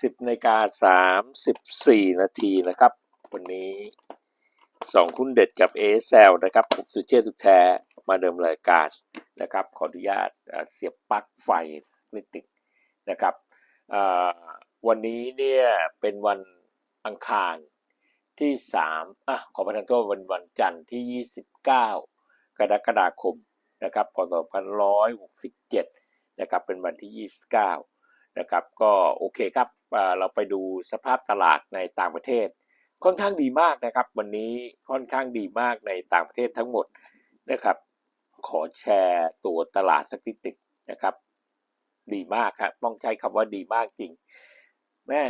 สิบนาฬิกาสามสิบสี่นาทีนะครับ วันนี้สองคุณเด็ดกับเอเซลนะครับผมสุเชษสุแท้มาเดิมรายการนะครับ ขออนุญาตเสียบปลั๊กไฟนิดหนึงนะครับวันนี้เนี่ยเป็นวันอังคารที่สามอะขอประทานโทษวันวันจันทร์ที่ยี่สิบเก้ากรกฎาคมนะครับพศพันร้อยหกสิบเจ็ดนะครับเป็นวันที่ยี่สิบเก้า นะครับก็โอเคครับเราไปดูสภาพตลาดในต่างประเทศ ค่อนข้างดีมากนะครับ วันนี้ค่อนข้างดีมากในต่างประเทศทั้งหมดนะครับ ขอแชร์ตัวตลาดสักนิดหนึ่งนะครับ ดีมากครับต้องใช้คำว่าดีมากจริงแม่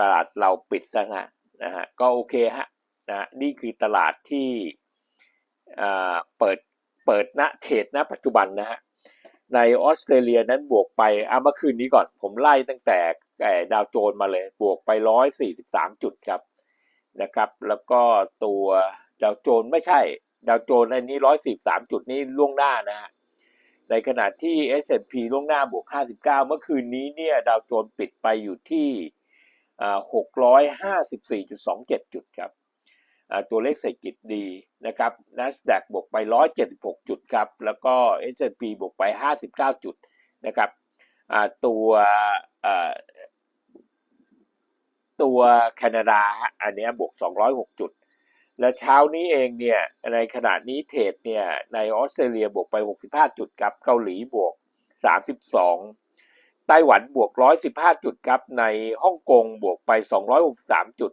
ตลาดเราปิดซะฮะนะฮะก็โอเคฮะนะนี่คือตลาดที่เปิดเปิดณเทรดณปัจจุบันนะฮะ ในออสเตรเลียนั้นบวกไปเอาเมื่อคืนนี้ก่อน ผมไล่ตั้งแต่ดาวโจนส์มาเลย บวกไป 143 จุดครับนะครับ แล้วก็ตัวดาวโจนส์ไม่ใช่ ดาวโจนส์อันนี้ 143 จุดนี้ล่วงหน้านะฮะในขณะที่ S&P ล่วงหน้าบวก 59 เมื่อคืนนี้เนี่ยดาวโจนส์ปิดไปอยู่ที่อ่า654.27 จุดครับ ตัวเลขเศรษฐกิจดีนะครับ NASDAQ บวกไป 176 จุดครับ แล้วก็ S&P บวกไป 59 จุดนะครับตัวตัวแคนาดาอันนี้บวก 206 จุด และเช้านี้เองเนี่ยในขณะนี้เทรดเนี่ยในออสเตรเลียบวกไป 65 จุดครับ เกาหลีบวก 32 ไต้หวันบวก 115 จุดครับ ในฮ่องกงบวกไป 263 จุด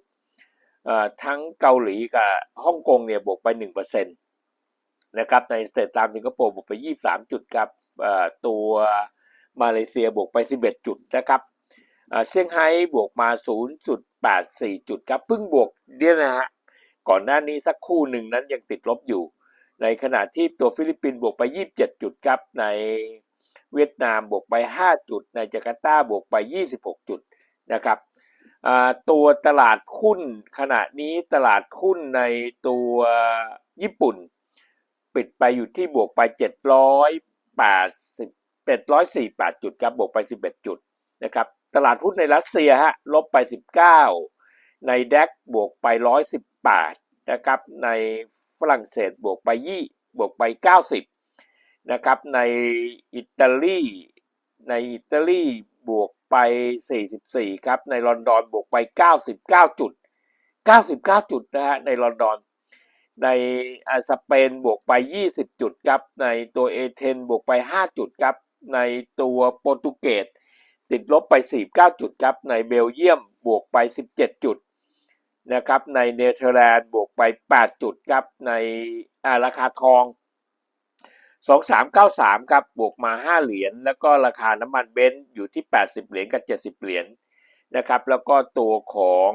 ทั้งเกาหลีกับฮ่องกงเนี่ยบวกไปหนึ่งเปอร์เซ็นต์นะครับในสเตทตามสิงคโปร์บวกไปยี่สามจุดครับตัวมาเลเซียบวกไปสิบเอ็ดจุดนะครับเซี่ยงไฮ้บวกมาศูนย์จุดแปดสี่จุดครับเพิ่งบวกเนี่ยนะฮะก่อนหน้านี้สักคู่หนึ่งนั้นยังติดลบอยู่ ในขณะที่ตัวฟิลิปปินส์บวกไปยี่สิบเจ็ดจุดครับในเวียดนามบวกไปห้าจุด ในจาการ์ตาบวกไปยี่สิบหกจุดนะครับ ตัวตลาดหุ้นขณะนี้ตลาดหุ้นในตัวญี่ปุ่น ปิดไปอยู่ที่บวกไป 780 748 จุดครับบวกไป 11 จุดนะครับตลาดหุ้นในรัสเซียฮะลบไป 19 ในแดกบวกไป 118 นะครับ ในฝรั่งเศสบวกไป2บวกไป 90 นะครับ ในอิตาลี ในอิตาลี บวกไป 44 ครับ ในลอนดอนบวกไป 99 จุด 99 จุดนะฮะในลอนดอน ในอ่าสเปนบวกไป 20 จุดครับ ในตัวเอเธนบวกไป 5 จุดครับ ในตัวโปรตุเกสติดลบไป 49 จุดครับ ในเบลเยียมบวกไป 17 จุดนะครับ ในเนเธอร์แลนด์บวกไป 8 จุดครับ ในราคาทอง 2393ครับบวกมา 5 เหรียญแล้วก็ราคาน้ำมันเบนซ์อยู่ที่ 80 เหรียญกับ 70 เหรียญนะครับ แล้วก็ตัวของ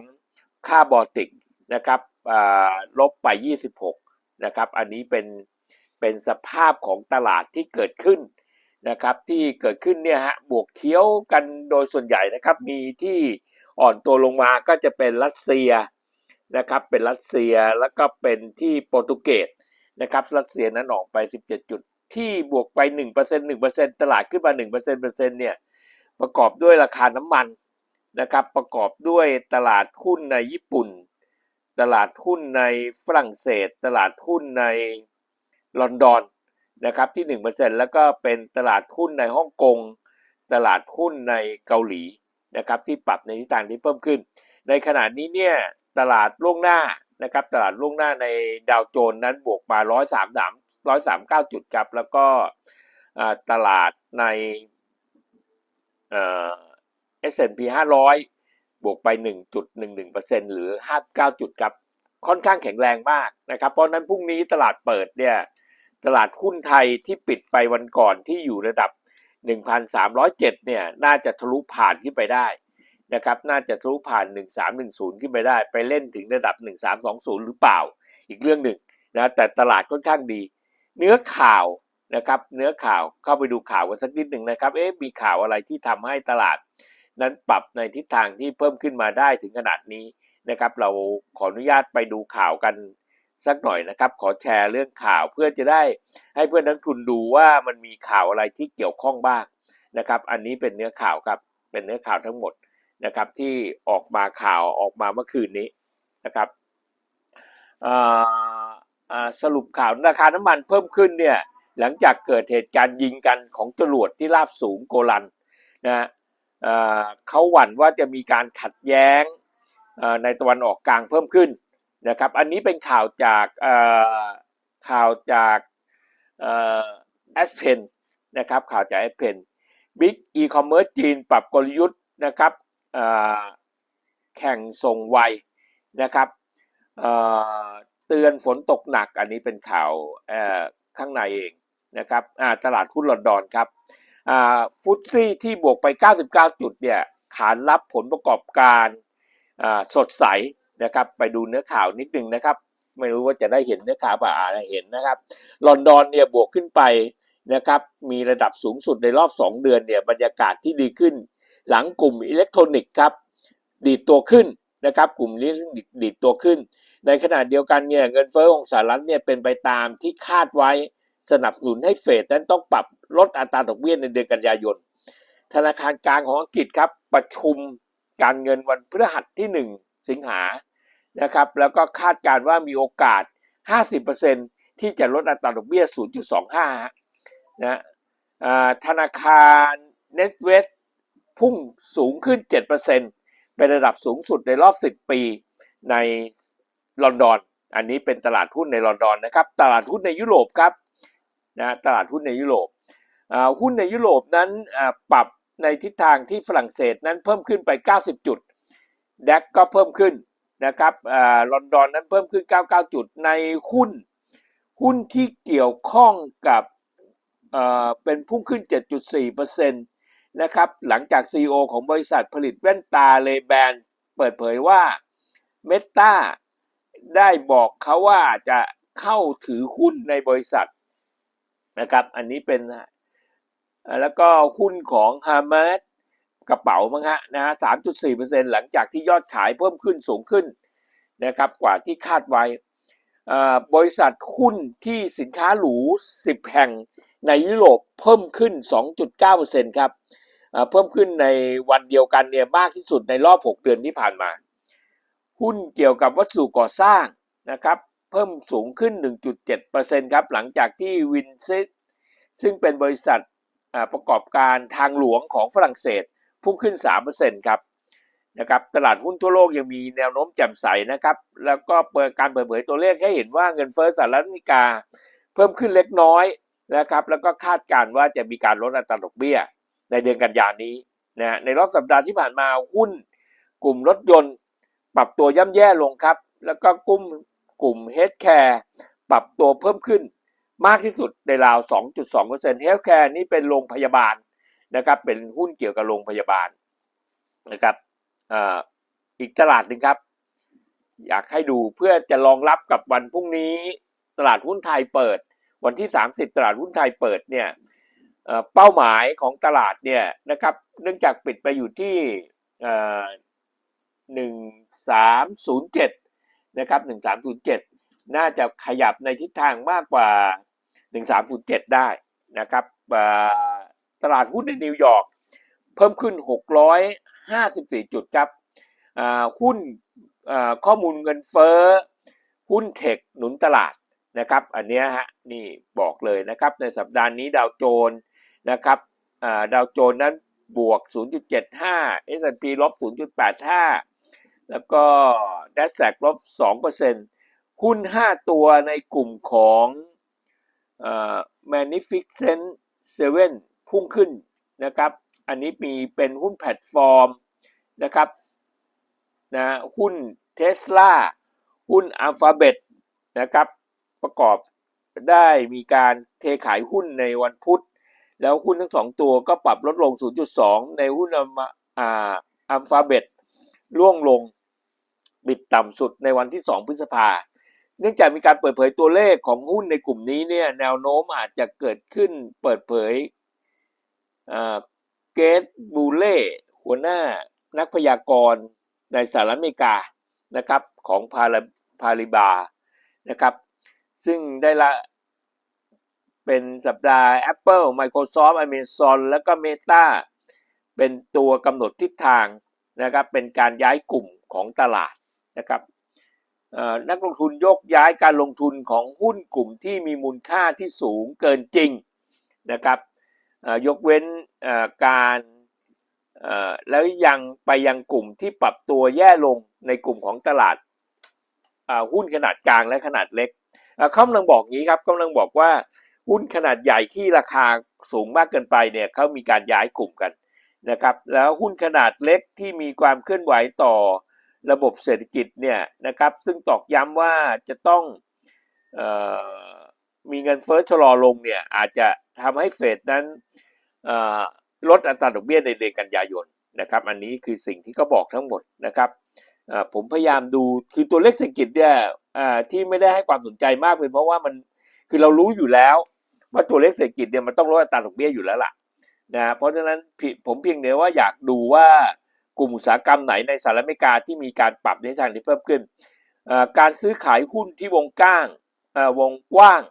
ค่าบอติกนะครับลบไป 26 นะครับ อันนี้เป็นเป็นสภาพของตลาดที่เกิดขึ้นนะครับ ที่เกิดขึ้นเนี่ยฮะบวกเคี้ยวกันโดยส่วนใหญ่นะครับ มีที่อ่อนตัวลงมาก็จะเป็นรัสเซียนะครับ เป็นรัสเซียแล้วก็เป็นที่โปรตุเกสนะครับ รัสเซียนั้นออกไป 17จุด ที่บวกไป 1% 1%ตลาดขึ้นมา1%เปอร์เซ็นต์เนี่ยประกอบด้วยราคาน้ำมันนะครับประกอบด้วยตลาดหุ้นในญี่ปุ่น ตลาดหุ้นในฝรั่งเศส ตลาดหุ้นในลอนดอนนะครับที่ 1%แล้วก็เป็นตลาดหุ้นในฮ่องกง ตลาดหุ้นในเกาหลีนะครับที่ปรับในทิศทางที่เพิ่มขึ้น ในขณะนี้เนี่ยตลาดล่วงหน้านะครับตลาดล่วงหน้าในดาวโจนส์นั้นบวกมา 133 139จุดครับ แล้วก็ตลาดในเอ่อ S&P 500บวกไป1.11%หรือ59จุดครับ ค่อนข้างแข็งแรงมากนะครับ เพราะนั้นพรุ่งนี้ตลาดเปิดเนี่ย ตลาดหุ้นไทยที่ปิดไปวันก่อนที่อยู่ระดับ 1,307 เนี่ย น่าจะทะลุผ่านขึ้นไปได้นะครับ น่าจะทะลุผ่าน 1310 ขึ้นไปได้ ไปเล่นถึงระดับ 1320 หรือเปล่า อีกเรื่องหนึ่งนะ แต่ตลาดค่อนข้างดี เนื้อข่าวนะครับเนื้อข่าวเข้าไปดูข่าวกันสักนิดหนึ่งนะครับเอ๊ะมีข่าวอะไรที่ทำให้ตลาด นั้นปรับในทิศทางที่เพิ่มขึ้นมาได้ถึงขนาดนี้นะครับ เราขออนุญาตไปดูข่าวกันสักหน่อยนะครับ ขอแชร์เรื่องข่าวเพื่อจะได้ให้เพื่อนนักทุนดูว่ามันมีข่าวอะไรที่เกี่ยวข้องบ้างนะครับ อันนี้เป็นเนื้อข่าวครับเป็นเนื้อข่าวทั้งหมดนะครับ ที่ออกมาข่าวออกมาเมื่อคืนนี้นะครับอ่าอ่า สรุปข่าวราคาน้ำมันเพิ่มขึ้นเนี่ยหลังจากเกิดเหตุการณ์ยิงกันของจรวดที่ราบสูงโกลันนะฮะเขาหวั่นว่าจะมีการขัดแย้งในตะวันออกกลางเพิ่มขึ้นนะครับอันนี้เป็นข่าวจากข่าวจากแอสเพนนะครับข่าวจากแอสเพนบิ๊กอีคอมเมิร์ซจีนปรับกลยุทธ์นะครับแข่งส่งไวนะครับ เตือนฝนตกหนักอันนี้เป็นข่าวข้างในเองนะครับตลาดหุ้นลอนดอนครับฟุตซี่ที่บวกไป 99 จุดเนี่ยขานรับผลประกอบการสดใสนะครับไปดูเนื้อข่าวนิดนึงนะครับ ไม่รู้ว่าจะได้เห็นเนื้อข่าวป่ะอ่าเห็นนะครับ ลอนดอนเนี่ยบวกขึ้นไปนะครับมีระดับสูงสุดในรอบ 2 เดือนเนี่ยบรรยากาศที่ดีขึ้น หลังกลุ่มอิเล็กทรอนิกส์ครับดีดตัวขึ้นนะครับกลุ่มนิกส์ดีดตัวขึ้น ในขณะเดียวกันเนี่ยเงินเฟ้อของสหรัฐเนี่ยเป็นไปตามที่คาดไว้สนับสนุนให้เฟดนั้นต้องปรับลดอัตราดอกเบี้ยในเดือนกันยายน ธนาคารกลางของอังกฤษครับประชุมการเงินวันพฤหัสที่ 1 สิงหานะครับแล้วก็คาดการณ์ว่ามีโอกาส 50%ที่จะลดอัตราดอกเบี้ย 0.25ฮะนะธนาคารเน็ตเวสพุ่งสูงขึ้น 7%เป็นระดับสูงสุดในรอบ 10 ปีใน ลอนดอน อันนี้เป็นตลาดหุ้นในลอนดอนนะครับ ตลาดหุ้นในยุโรปครับนะตลาดหุ้นในยุโรปอ่าหุ้นในยุโรปนั้นปรับในทิศทางที่ฝรั่งเศสนั้นเพิ่มขึ้นไป 90 จุดแดกก็เพิ่มขึ้นนะครับอ่าลอนดอนนั้นเพิ่มขึ้น 99 จุดในหุ้น หุ้นที่เกี่ยวข้องกับเอ่อเป็นพุ่งขึ้น 7.4%นะครับหลังจาก CEO ของบริษัทผลิตแว่นตาเลแบนเปิดเผยว่าเมตา ได้บอกเขาว่าจะเข้าถือหุ้นในบริษัทนะครับ อันนี้เป็นแล้วก็หุ้นของฮามาสกระเป๋ามั้งฮะนะฮะ3.4%หลังจากที่ยอดขายเพิ่มขึ้นสูงขึ้นนะครับกว่าที่คาดไว้บริษัทหุ้นที่สินค้าหรู10แห่งในยุโรปเพิ่มขึ้น 2.9%ครับเพิ่มขึ้นในวันเดียวกันเนี่ยมากที่สุดในรอบ 6 เดือนที่ผ่านมา หุ้นเกี่ยวกับวัสดุก่อสร้างนะครับเพิ่มสูงขึ้น 1.7%ครับหลังจากที่วินซิซึ่งเป็นบริษัทประกอบการทางหลวงของฝรั่งเศสพุ่งขึ้น 3%ครับนะครับตลาดหุ้นทั่วโลกยังมีแนวโน้มแจ่มใสนะครับ แล้วก็เปิดการเปิดเผยตัวเลขให้เห็นว่าเงินเฟ้อสหรัฐอเมริกา เพิ่มขึ้นเล็กน้อยนะครับ แล้วก็คาดการณ์ว่าจะมีการลดอัตราดอกเบี้ย ในเดือนกันยานนี้นะฮะในรอบสัปดาห์ที่ผ่านมาหุ้น กลุ่มรถยนต์ ปรับตัวย่ำแย่ลงครับ แล้วก็กลุ่มกลุ่มเฮดแคร์ปรับตัวเพิ่มขึ้นมากที่สุดในราว 2.2%เฮลท์แคร์นี่เป็นโรงพยาบาลนะครับ เป็นหุ้นเกี่ยวกับโรงพยาบาลนะครับอ่าอีกตลาดหนึ่งครับ อยากให้ดูเพื่อจะรองรับกับวันพรุ่งนี้ตลาดหุ้นไทยเปิด วันที่ 30 ตลาดหุ้นไทยเปิดเนี่ยเป้าหมายของตลาดเนี่ยนะครับ เนื่องจากปิดไปอยู่ที่เอ่อ 1307 นะครับ 1307 น่าจะขยับในทิศทางมากกว่า 1307 ได้นะครับตลาดหุ้นในนิวยอร์กเพิ่มขึ้น 654 จุดครับหุ้นข้อมูลเงินเฟ้อ หุ้นเทคหนุนตลาดนะครับ อันนี้ฮะนี่บอกเลยนะครับ ในสัปดาห์นี้ดาวโจนส์นะครับดาวโจนส์นั้นบวก 0.75 S&P ลบ 0.85 แล้วก็ d a s แ a q ลบ2%หุ้น5ตัวในกลุ่มของเอ่อ Magnificent Seven พุ่งขึ้นนะครับ อันนี้มีเป็นหุ้นแพลตฟอร์มนะครับนะหุ้นเทสลาหุ้น Alphabet นะครับ ประกอบได้มีการเทขายหุ้นในวันพุธ แล้วหุ้นทั้งสองตัวก็ปรับลดลง 0.2 ในหุ้นอัลฟาเบตร่วงลง บิดต่ำสุดในวันที่ 2 พฤษภา เนื่องจากมีการเปิดเผยตัวเลขของหุ้นในกลุ่มนี้เนี่ยแนวโน้มอาจจะเกิดขึ้นเปิดเผยเกตบูเล่หัวหน้านักพยากรณ์ในสหรัฐอเมริกานะครับของพาราพาริบานะครับ ซึ่งได้ละเป็นสัปดาห์ Apple Microsoft Amazon แล้วก็ Meta เป็นตัวกำหนดทิศทางนะครับเป็นการย้ายกลุ่มของตลาด นะครับนักลงทุนยกย้ายการลงทุนของหุ้นกลุ่มที่มีมูลค่าที่สูงเกินจริงนะครับยกเว้นการแล้วยังไปยังกลุ่มที่ปรับตัวแย่ลงในกลุ่มของตลาดหุ้นขนาดกลางและขนาดเล็กเขากำลังบอกงี้ครับกำลังบอกว่าหุ้นขนาดใหญ่ที่ราคาสูงมากเกินไปเนี่ยเขามีการย้ายกลุ่มกันนะครับแล้วหุ้นขนาดเล็กที่มีความเคลื่อนไหวต่อ ระบบเศรษฐกิจเนี่ยนะครับ ซึ่งตอกย้ำว่าจะต้องออมีเงินเฟ้อชะลอลงเนี่ยอาจจะทำให้เฟดนั้นลดอัตราดอกเบี้ยในเดือนกันยายนนะครับ อันนี้คือสิ่งที่เขาบอกทั้งหมดนะครับผมพยายามดูคือตัวเลขเศรษฐกิจเนี่ยที่ไม่ได้ให้ความสนใจมากเป็นเพราะว่ามันคือเรารู้อยู่แล้ว ว่าตัวเลขเศรษฐกิจเนี่ยมันต้องลดอัตราดอกเบี้ยอยู่แล้วล่ะนะเพราะฉะนั้นผิผมเพียงเดียวว่าอยากดูว่า กลุ่มอุตสาหกรรมไหนในสหรัฐอเมริกาที่มีการปรับในทางที่เพิ่มขึ้น การซื้อขายหุ้นที่วงกว้างวงกว้าง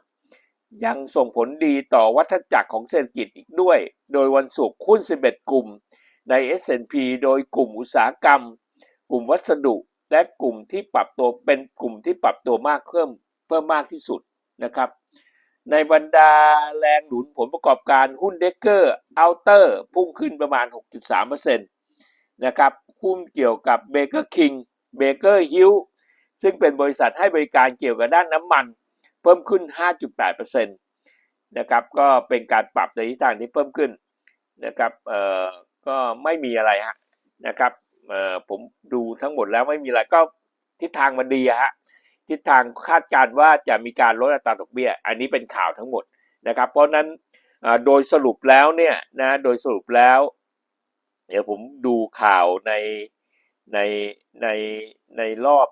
ยังส่งผลดีต่อวัฏจักรของเศรษฐกิจอีกด้วย โดยวันศุกร์หุ้น 11 กลุ่มใน S&P โดยกลุ่มอุตสาหกรรม กลุ่มวัสดุและกลุ่มที่ปรับตัวเป็นกลุ่มที่ปรับตัวมากเพิ่มเพิ่มมากที่สุดนะครับในบรรดาแรงหนุนผลประกอบการหุ้นเดกเกอร์อัลเตอร์พุ่งขึ้นประมาณ 6.3% นะครับหุ้นเกี่ยวกับเบเกอร์คิงเบเกอร์ฮิลซึ่งเป็นบริษัทให้บริการเกี่ยวกับด้านน้ำมัน เพิ่มขึ้น 5.8%นะครับก็เป็นการปรับในทิศทางที่เพิ่มขึ้นนะครับเอ่อก็ไม่มีอะไรฮะนะครับเอ่อผมดูทั้งหมดแล้วไม่มีอะไรก็ทิศทางมันดีฮะทิศทางคาดการณ์ว่าจะมีการลดอัตราดอกเบี้ย อันนี้เป็นข่าวทั้งหมดนะครับ เพราะนั้นโดยสรุปแล้วเนี่ยนะโดยสรุปแล้ว เดี๋ยวผมดูข่าวในในในในรอบ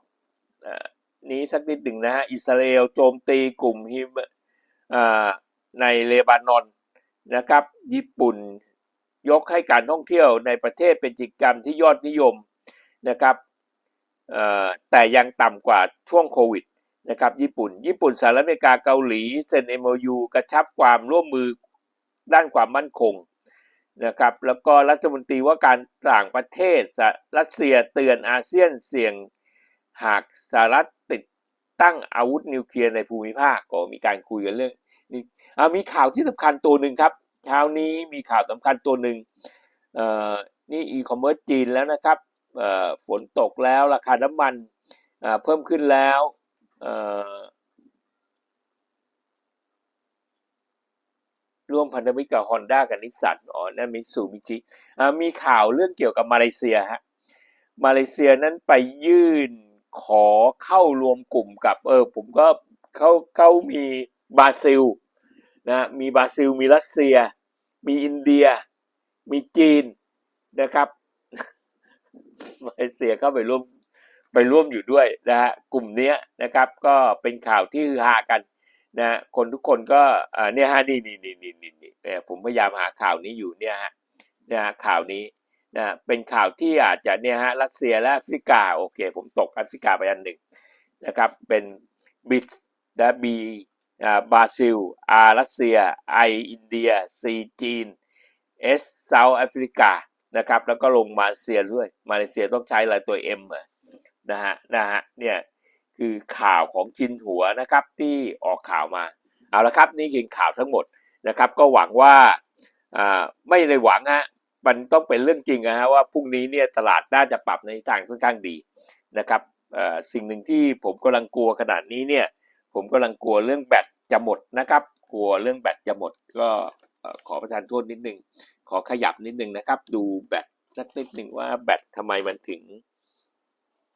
อนี้สักนิดหนึ่งนะฮะอิสราเอลโจมตีกลุ่มฮิมในเลบานอนนะครับ ญี่ปุ่นยกให้การท่องเที่ยวในประเทศเป็นกิจกรรมที่ยอดนิยมนะครับแต่ยังต่ำกว่าช่วงโควิดนะครับญี่ปุ่น ญี่ปุ่นสหรัฐอเมริกาเกาหลีเซ็น MOU กระชับความร่วมมือด้านความมั่นคง นะครับแล้วก็รัฐมนตรีว่าการต่างประเทศสหรัสเซียเตือนอาเซียนเสี่ยงหากสหรัฐติดตั้งอาวุธนิวเคลียร์ในภูมิภาคก็มีการคุยกันเรื่องนี้อ่มีข่าวที่สำคัญตัวหนึ่งครับเช้านี้มีข่าวสำคัญตัวหนึ่งนี่อีคอมเมิร์ซจีนแล้วนะครับฝนตกแล้วราคาน้ำมันเพิ่มขึ้นแล้วเอ่อ ร่วมพันธมิตรกับฮอนด้ากับนิสสันอ๋อนั่นมิสูบิจิมีข่าวเรื่องเกี่ยวกับมาเลเซียฮะมาเลเซียนั้นไปยื่นขอเข้ารวมกลุ่มกับเออผมก็เขาเขามีบราซิลนะมีบราซิลมีรัสเซีย มีอินเดีย มีจีนนะครับมาเลเซียเข้าไปร่วมไปร่วมอยู่ด้วยนะฮะกลุ่มเนี้ยนะครับ ก็เป็นข่าวที่ฮือฮากัน นะคนทุกคนก็เนี่ยฮะนี่นี่นี่นี่นี่นี่ผมพยายามหาข่าวนี้อยู่เนี่ยฮะนะข่าวนี้นะเป็นข่าวที่อาจจะเนี่ยฮะรัสเซียและแอฟริกาโอเค ผมตกแอฟริกาไปอันหนึ่งนะครับเป็นบิดและบีอ่าบราซิลอารัสเซียไออินเดียซีจีนเอสเซาท์แอฟริกานะครับแล้วก็ลงมาเลเซียด้วย มาเลเซียต้องใช้อะไรตัวเอ็มนะฮะนะฮะเนี่ย คือข่าวของจินหัวนะครับที่ออกข่าวมา เอาละครับนี่คือข่าวทั้งหมดนะครับ ก็หวังว่าไม่ได้หวังฮะมันต้องเป็นเรื่องจริงนะฮะว่าพรุ่งนี้เนี่ยตลาดน่าจะปรับในทางค่อนข้างดีนะครับสิ่งหนึ่งที่ผมกำลังกลัวขนาดนี้เนี่ยผมกำลังกลัวเรื่องแบตจะหมดนะครับ กลัวเรื่องแบตจะหมด ก็ขอประทานโทษนิดนึงขอขยับนิดนึงนะครับ ดูแบตสักนิดหนึ่งว่าแบตทำไมมันถึง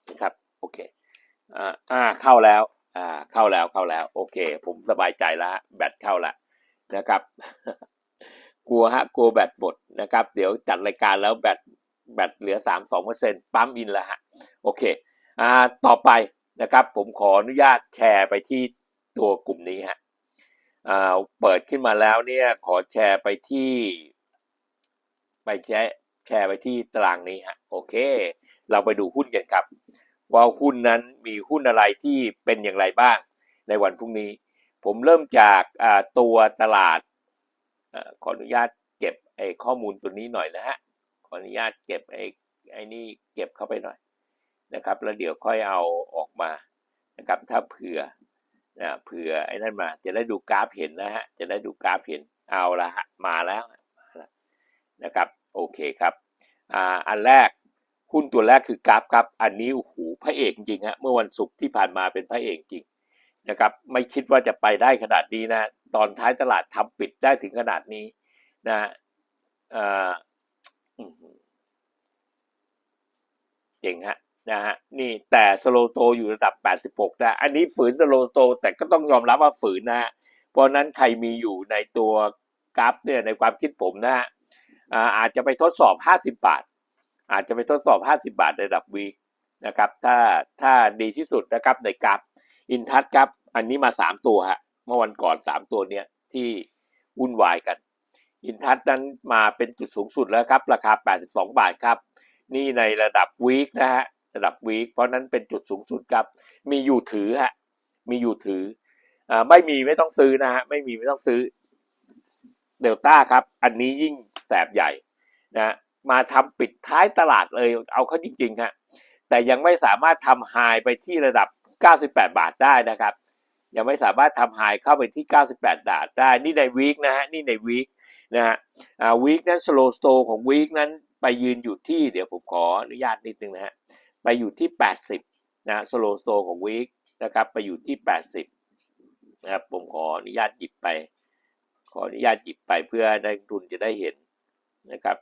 นะครับโอเค อ่าอ่าเข้าแล้ว อ่า เข้าแล้วเข้าแล้ว โอเค ผมสบายใจแล้วแบตเข้าล้วนะครับ กลัวฮะกลัวแบตหมดนะครับ เดี๋ยวจัดรายการแล้วแบตแบตเหลือสามสองเปอร์เซ็นปั๊มอินแล้วฮะโอเค อ่าต่อไปนะครับ ผมขออนุญาตแชร์ไปที่ตัวกลุ่มนี้ฮะอ่าเปิดขึ้นมาแล้วเนี่ย ขอแชร์ไปที่ ไปแชร์แชร์ไปที่ตารางนี้ฮะโอเค เราไปดูหุ้นกันครับ ว่าหุ้นนั้นมีหุ้นอะไรที่เป็นอย่างไรบ้างในวันพรุ่งนี้ ผมเริ่มจากตัวตลาดอขออนุญาตเก็บไอ้ข้อมูลตัวนี้หน่อยนะฮะขออนุญาตเก็บไอ้ไอ้นี่เก็บเข้าไปหน่อยนะครับ แล้วเดี๋ยวค่อยเอาออกมานะครับถ้าเผื่อนะเผื่อไอ้นั่นมาจะได้ดูกราฟเห็นนะฮะจะได้ดูกราฟเห็นเอาละมาแล้วมาแล้วนะครับโอเคครับอ่าอันแรก หุ้นตัวแรกคือกราฟครับ อันนี้โอ้โหพระเอกจริงฮะเมื่อวันศุกร์ที่ผ่านมาเป็นพระเอกจริงนะครับไม่คิดว่าจะไปได้ขนาดนี้นะตอนท้ายตลาดทำปิดได้ถึงขนาดนี้นะอ่าอื้อเจ๋งฮะนะฮะนี่แต่สโลโตอยู่ระดับ 86นะอันนี้ฝืนสโลโต แต่ก็ต้องยอมรับว่าฝืนนะฮะเพราะนั้นใครมีอยู่ในตัวกราฟเนี่ยในความคิดผมนะฮะอาจจะไปทดสอบ 50 บาท อาจจะไปทดสอบ 50 บาทในระดับวีนะครับ ถ้าถ้าดีที่สุดนะครับในกราฟอินทัศครับ อันนี้มา 3 ตัวฮะเมื่อวันก่อน 3 ตัวเนี้ยที่วุ่นวายกัน อินทัศนั้นมาเป็นจุดสูงสุดแล้วครับ ราคา 82 บาทครับ นี่ในระดับวีคนะฮะระดับวีคเพราะนั้นเป็นจุดสูงสุดครับ มีอยู่ถือฮะมีอยู่ถืออ่าไม่มีไม่ต้องซื้อนะฮะไม่มีไม่ต้องซื้อเดลต้าครับ อันนี้ยิ่งแสบใหญ่นะ มาทำปิดท้ายตลาดเลย เอาเข้าจริงๆฮะแต่ยังไม่สามารถทำไฮไปที่ระดับ 98 บาทได้นะครับ ยังไม่สามารถทำไฮเข้าไปที่ 98 บาทได้ นี่ในวีคนะฮะ นี่ในวีคนะฮะวีคนั้น slow store ของวีคนั้นไปยืนอยู่ที่เดี๋ยวผมขออนุญาตนิดนึงนะฮะ ไปอยู่ที่ 80 นะ slow store ของวีคนะครับ ไปอยู่ที่ 80 นะครับ ผมขออนุญาตหยิบไป ขออนุญาตหยิบไปเพื่อได้ทุนจะได้เห็นนะครับ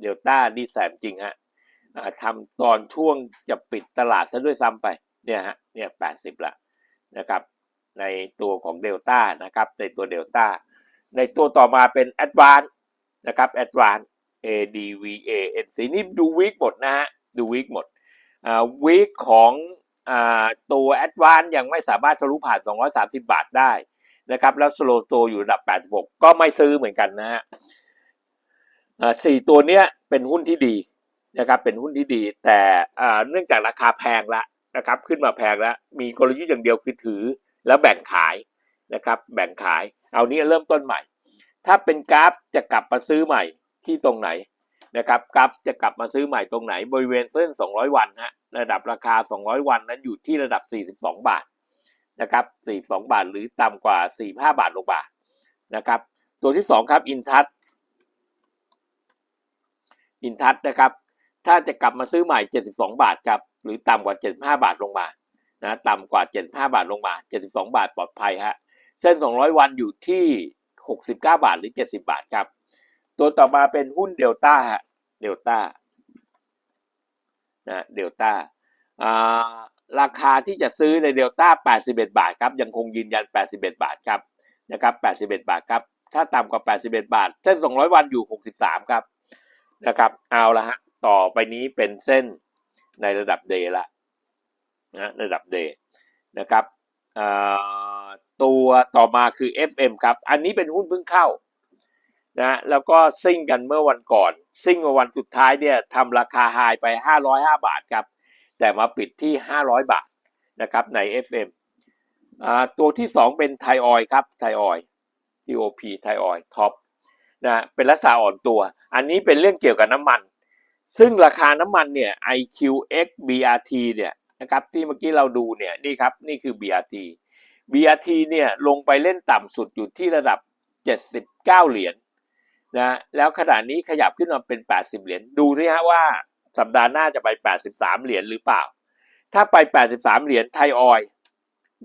เดลต้านี่แสบจริงฮะทำตอนช่วงจะปิดตลาดซะด้วยซ้ำไปเนี่ยฮะเนี่ย80ละนะครับ ในตัวของเดลต้านะครับ ในตัวเดลต้าในตัวต่อมาเป็น a d v a n c e นะครับ a d v a n c e A D V A N C นี่ดูวีคหมดนะฮะดูวีคหมดอ่าวีคของอ่าตัว a d v a n c e ยังไม่สามารถทะลุผ่าน 230 บาทได้นะครับ แล้ว slow store อยู่ระดับ 86 ก็ไม่ซื้อเหมือนกันนะฮะ สี่ตัวเนี้ยเป็นหุ้นที่ดีนะครับเป็นหุ้นที่ดี แต่อ่าเนื่องจากราคาแพงละนะครับขึ้นมาแพงแล้วมีกลยุทธ์อย่างเดียวคือถือแล้วแบ่งขายนะครับแบ่งขาย เอานี้เริ่มต้นใหม่ ถ้าเป็นกราฟจะกลับมาซื้อใหม่ที่ตรงไหนนะครับกราฟจะกลับมาซื้อใหม่ตรงไหนบริเวณเส้น 200 วันฮะระดับราคา 200 วันนั้นอยู่ที่ระดับ 42 บาทนะครับ42 บาทหรือต่ำกว่า 45 บาทลงมานะครับตัวที่ 2 ครับอินทัศ อินทัศนะครับ ถ้าจะกลับมาซื้อใหม่ 72 บาทครับ หรือต่ำกว่า 75 บาทลงมา นะ ต่ำกว่า 75 บาทลงมา 72 บาทปลอดภัยฮะ เส้น 200 วันอยู่ที่ 69 บาทหรือ 70 บาทครับ ตัวต่อมาเป็นหุ้นเดลต้าฮะ เดลต้า นะ เดลต้า อ่า ราคาที่จะซื้อในเดลต้า 81 บาทครับ ยังคงยืนยัน 81 บาทครับ นะครับ 81 บาทครับ ถ้าต่ำกว่า 81 บาท เส้น 200 วันอยู่ 63 ครับ นะครับ เอาละฮะ ต่อไปนี้เป็นเส้นในระดับเดย์ละนะระดับเดย์นะครับตัวต่อมาคือ FM ครับ อันนี้เป็นหุ้นเพิ่งเข้านะแล้วก็ซิ่งกันเมื่อวันก่อน ซิ่งมาวันสุดท้ายเนี่ยทำราคาไฮไป 505 บาทครับ แต่มาปิดที่ 500 บาทนะครับใน FM อ่าตัวที่ 2 เป็นไทออยครับไทออย TOP ไทออยท็อป นะเป็นลักษณะอ่อนตัว อันนี้เป็นเรื่องเกี่ยวกับน้ำมัน ซึ่งราคาน้ำมันเนี่ย IQX BRT เนี่ยนะครับที่เมื่อกี้เราดูเนี่ยนี่ครับนี่คือ BRT BRT เนี่ยลงไปเล่นต่ำสุดอยู่ที่ระดับ 79 เหรียญนะแล้วขณะนี้ขยับขึ้นมาเป็น 80 เหรียญดูสิฮะว่าสัปดาห์หน้าจะไป 83 เหรียญหรือเปล่า ถ้าไป 83 เหรียญไทยออย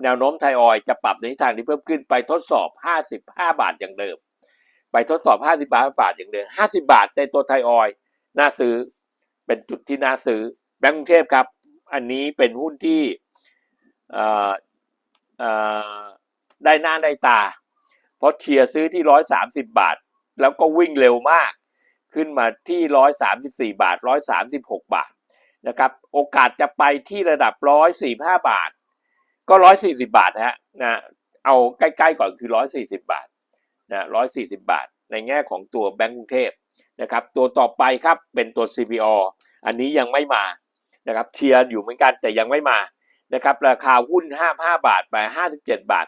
แนวโน้มไทยออยจะปรับในทิศทางที่เพิ่มขึ้นไปทดสอบ 55 บาทอย่างเดิม ไปทดสอบ55บาทอย่างเดิม50 บาทในตัวไทยออยน่าซื้อ เป็นจุดที่น่าซื้อ แบงก์กรุงเทพครับ อันนี้เป็นหุ้นที่ได้หน้าได้ตา เพราะเทียร์ซื้อที่ 130 บาท แล้วก็วิ่งเร็วมาก ขึ้นมาที่ 134 บาท 136 บาทนะครับ โอกาสจะไปที่ระดับ 145 บาท ก็ 140 บาทฮะนะเอาใกล้ๆก่อนคือ 140 บาท นะ140บาท ในแง่ของตัวแบงก์กรุงเทพนะครับตัวต่อไปครับเป็นตัว CPO อันนี้ยังไม่มานะครับเทียร์อยู่เหมือนกันแต่ยังไม่มานะครับราคาหุ้น 55 บาทไป 57 บาท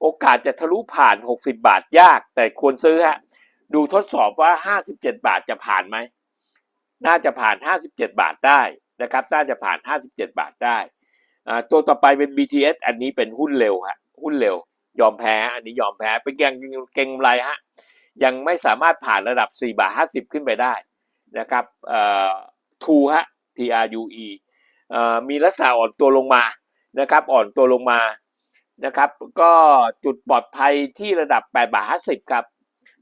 โอกาสจะทะลุผ่าน 60 บาทยาก แต่ควรซื้อฮะดูทดสอบว่า 57 บาทจะผ่านไหม น่าจะผ่าน 57 บาทได้นะครับ น่าจะผ่าน 57 บาทได้ ตัวต่อไปเป็น BTS อันนี้เป็นหุ้นเร็วฮะหุ้นเร็ว ยอมแพ้อันนี้ยอมแพ้เป็นเก่งเก่งไรฮะยังไม่สามารถผ่านระดับ 4 บาท 50 ขึ้นไปได้นะครับเอ่อทูฮะ TRUE เอ่อมีลักษณะอ่อนตัวลงมานะครับอ่อนตัวลงมานะครับก็จุดปลอดภัยที่ระดับ 8 บาท 50 ครับ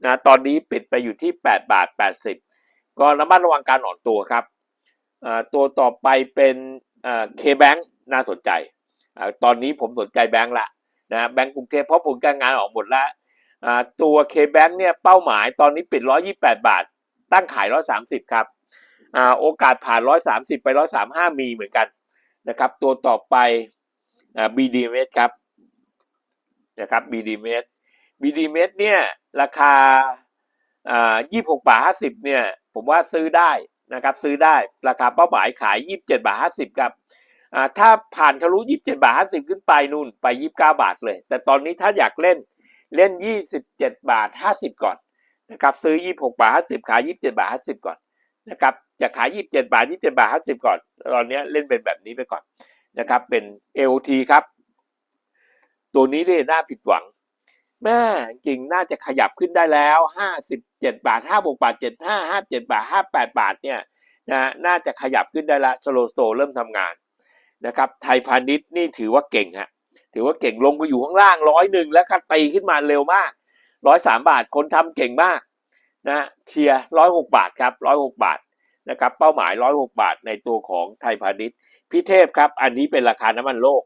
นะตอนนี้ปิดไปอยู่ที่ 8 บาท 80 ก็ระมัดระวังการอ่อนตัวครับตัวต่อไปเป็นเคแบงค์น่าสนใจ ตอนนี้ผมสนใจแบงค์ละ นะแบงค์กรุงเทพเพราะผลการงานออกหมดแล้วตัวเคแบงค์เนี่ยเป้าหมายตอนนี้ปิด 128 บาท ตั้งขาย 130 ครับอโอกาสผ่าน 130 ไป 135 มีเหมือนกันนะครับ ตัวต่อไปอ BDMs ครับนะครับ BDMs BDMs เนี่ยราคา 26 บาท 50 เนี่ยผมว่าซื้อได้นะครับซื้อได้ราคาเป้าหมายขาย 27 บาท 50 ครับ ถ้าผ่านทะลุ27บาท50 ขึ้นไปนู่นไป 29 บาทเลย แต่ตอนนี้ถ้าอยากเล่นเล่น 27 บาท 50 ก่อนนะครับซื้อ 26 บาท 50 ขาย 27 บาท 50 ก่อนนะครับจะขาย 27 บาท 27 บาท 50 ก่อน ตอนนี้เล่นเป็นแบบนี้ไปก่อนนะครับเป็น LT ครับ ตัวนี้เนี่ยน่าผิดหวังแม่จริงน่าจะขยับขึ้นได้แล้ว 57 บาท5บวกบาท 75 57 บาท 58 บาทเนี่ยนะน่าจะขยับขึ้นได้ละสโลสโตเริ่มทำงาน นะครับไทยพาณิชย์นี่ถือว่าเก่งฮะถือว่าเก่งลงไปอยู่ข้างล่างร้อยหนึ่งแล้วก็ตีขึ้นมาเร็วมากร้อยสามบาทคนทำเก่งมากนะเชียร์ร้อยหกบาทครับร้อยหกบาทนะครับเป้าหมายร้อยหกบาทในตัวของไทยพาณิชย์พิเทพครับ อันนี้เป็นราคาน้ำมันโลก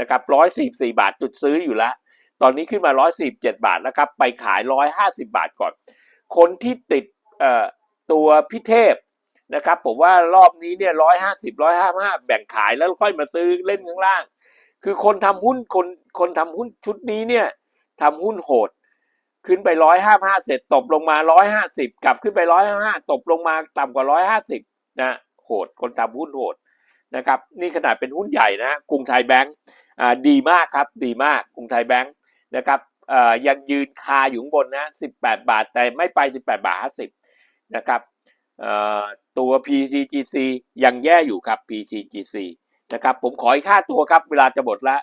นะครับร้อยสี่สี่บาทจุดซื้ออยู่แล้ว ตอนนี้ขึ้นมา147บาทนะครับ ไปขาย150บาทก่อน คนที่ติดตัวพิเทพ นะครับ ผมว่ารอบนี้เนี่ย150 155แบ่งขายแล้วค่อยมาซื้อเล่นข้างล่าง คือคนทำหุ้นคนคนทำหุ้นชุดนี้เนี่ยทำหุ้นโหด ขึ้นไป155เสร็จตบลงมา150กลับขึ้นไป155ตบลงมาต่ำกว่า150นะโหด คนทำหุ้นโหดนะครับ นี่ขนาดเป็นหุ้นใหญ่นะกรุงไทยแบงก์อ่าดีมากครับ ดีมากกรุงไทยแบงก์นะครับอ่อยังยืนคาอยู่บนนะ 18 บาท แต่ไม่ไป 18 บาท 50 นะครับ ตัว PCGC ยังแย่อยู่ครับ PCGC นะครับผมขออีกค่าตัวครับ เวลาจะหมดละ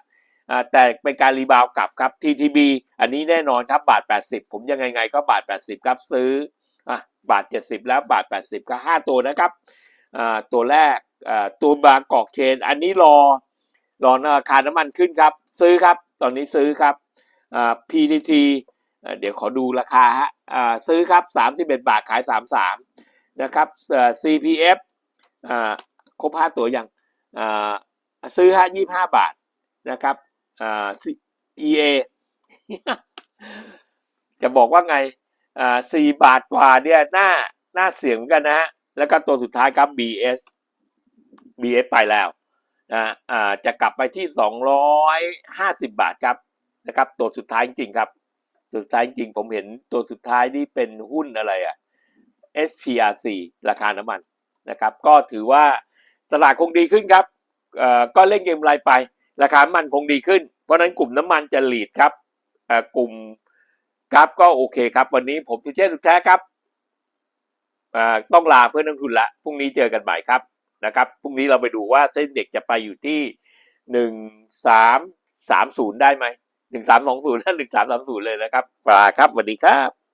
แต่เป็นการรีบาวกลับครับ TTB อันนี้แน่นอนครับบาท 80 ผมยังไงไงก็บาท 80 ครับซื้ออบาท 70 แล้วบาท 80 ก็ 5 ตัวนะครับตัวแรกตัวบางกอกเชน อันนี้รอรอราคาน้ำมันขึ้นครับ ซื้อครับ ตอนนี้ซื้อครับ PTT เดี๋ยวขอดูราคาฮะซื้อครับ 31 บาทขาย 33 นะครับ CPF ครบ5ตัวอย่างซื้อฮะ25บาทนะครับ EA จะบอกว่าไงอ่า4บาทกว่าเนี่ยหน่าหน่าเสียงเหมือนกันนะฮะแล้วก็ตัวสุดท้ายครับ BS BS ไปแล้วนะอ่าจะกลับไปที่ 250 บาทครับนะครับ ตัวสุดท้ายจริงๆครับ ตัวสุดท้ายจริงๆผมเห็นตัวสุดท้ายนี่เป็นหุ้นอะไรอะ SPRC ราคาน้ำมันนะครับ ก็ถือว่าตลาดคงดีขึ้นครับอ่อก็เล่นเกมไรไป ราคาน้ำมันคงดีขึ้น เพราะนั้นกลุ่มน้ำมันจะหลีดครับอ่อกลุ่มกราฟก็โอเคครับ วันนี้ผมสุเชษสุดแท้ครับอ่อต้องลาเพื่อนนักทุนละพรุ่งนี้เจอกันใหม่ครับนะครับพรุ่งนี้เราไปดูว่าเส้นเด็กจะไปอยู่ที่หนึ่งสามสามศูนย์ได้ไหมหนึ่งสามสองศูนย์หนึ่งสามสามศูนย์เลยนะครับปลาครับสวัสดีครับ